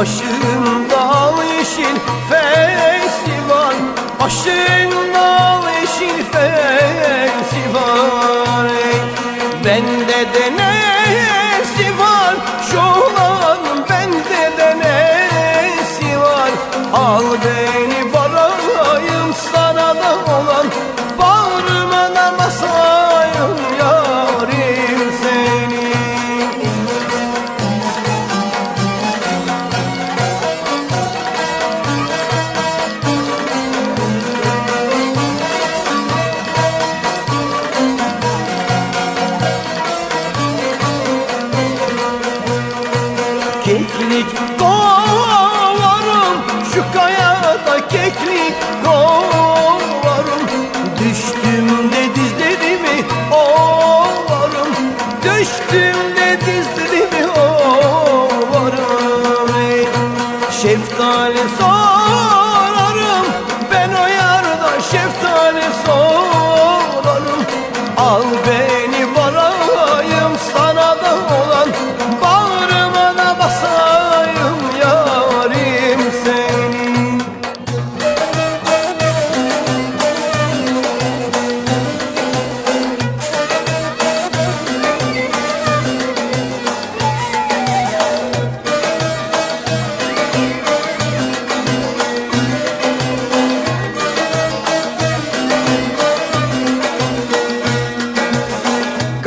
Başında yeşil festival Başında al yeşil festival. Bende de nesi var? Şu olan bende de nesi var? Al beni varayım sana da olan kovarım Düştüm de dizlerimi ovarım Düştüm de dizlerimi ovarım Ey, Şeftali sorarım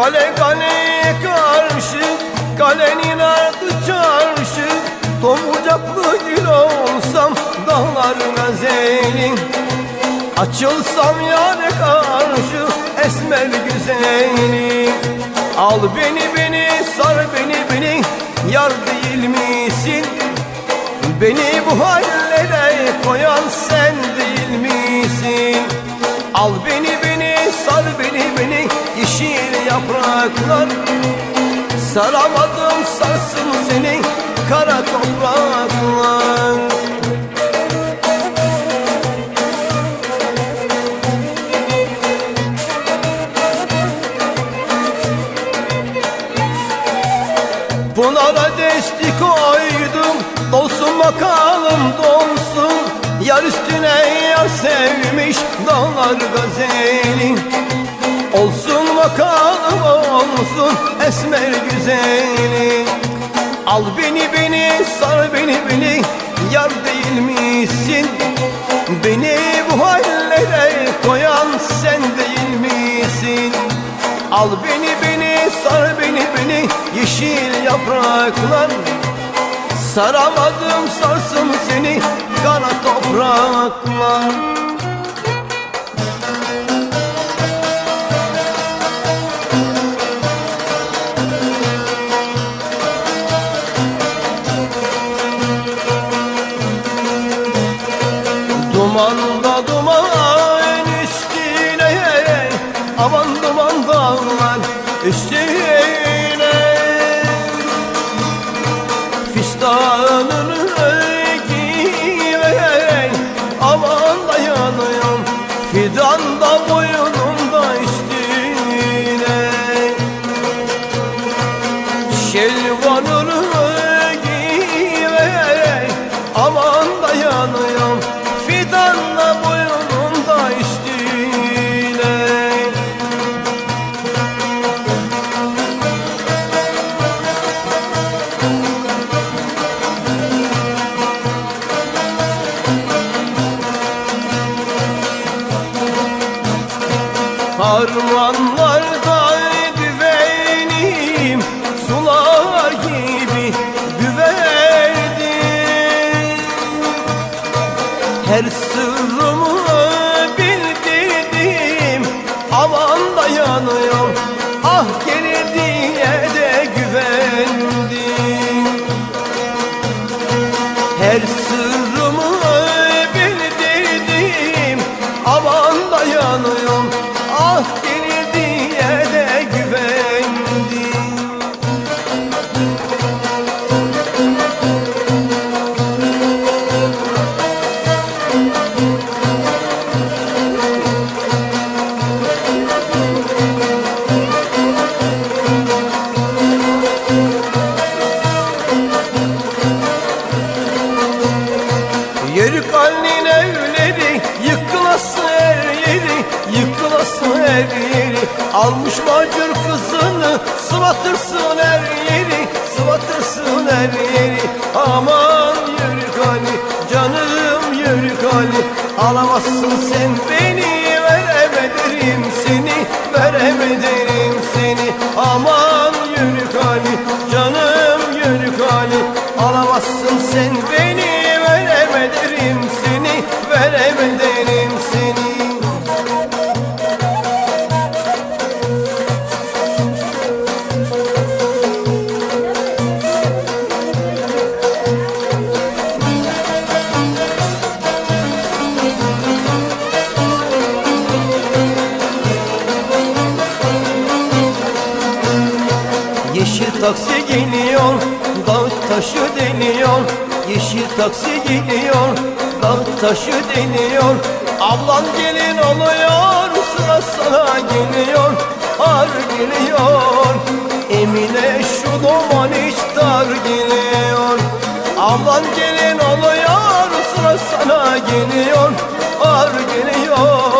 Kale kaleye karşı Kalenin ardı çarşı Tomurcaklı gül olsam Dağlar gazelin Açılsam yâre karşı Esmer güzelim Al beni beni sar beni beni Yar değil misin? Beni bu hallere koyan sen değil misin? Al beni beni sar beni beni yeşil yapraklar. Saramadım sarsın seni kara topraklar. Pınara desti koydum Dolsun bakalım dolsun sevmiş Dağlar gazeli Olsun bakalım olsun Esmer güzeli Al beni beni sar beni beni Yar değil misin? Beni bu hallere koyan sen değil misin? Al beni beni sar beni beni yeşil yapraklar. Saramadım sarsın seni kara topraklar Aman duman dağlar üstüne Fistanını giy Aman da yanıyorum Fidan da boynumda üstüne. Şelvanını Harmanlarda Her yeri Almış macur kızını Sıvatırsın her yeri Sıvatırsın her yeri. Aman yürü kali Canım yürü kali Alamazsın sen beni Veremederim seni Veremederim seni. Aman taksi geliyor, dağ taşı deliyor Yeşil taksi geliyor, dağ taşı deliyor Ablan gelin oluyor, sıra sana geliyor Ar geliyor, Emine şu doman hiç dar geliyor. Ablan gelin oluyor, sıra sana geliyor Ar geliyor,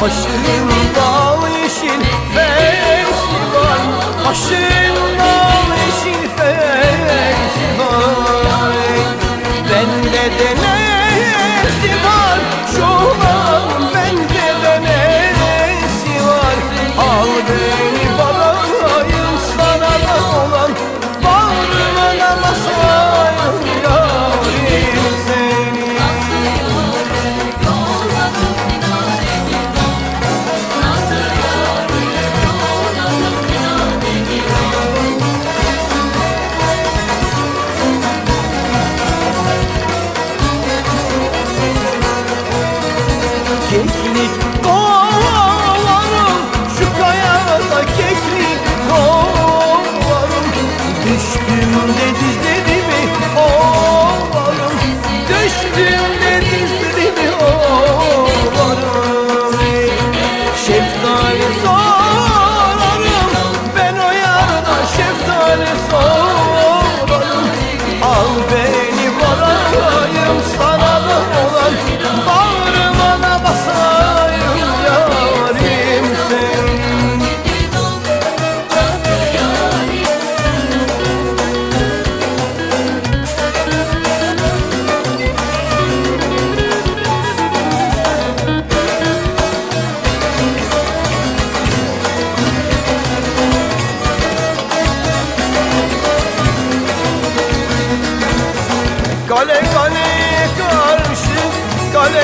Başımda yeşil fesi var Başımda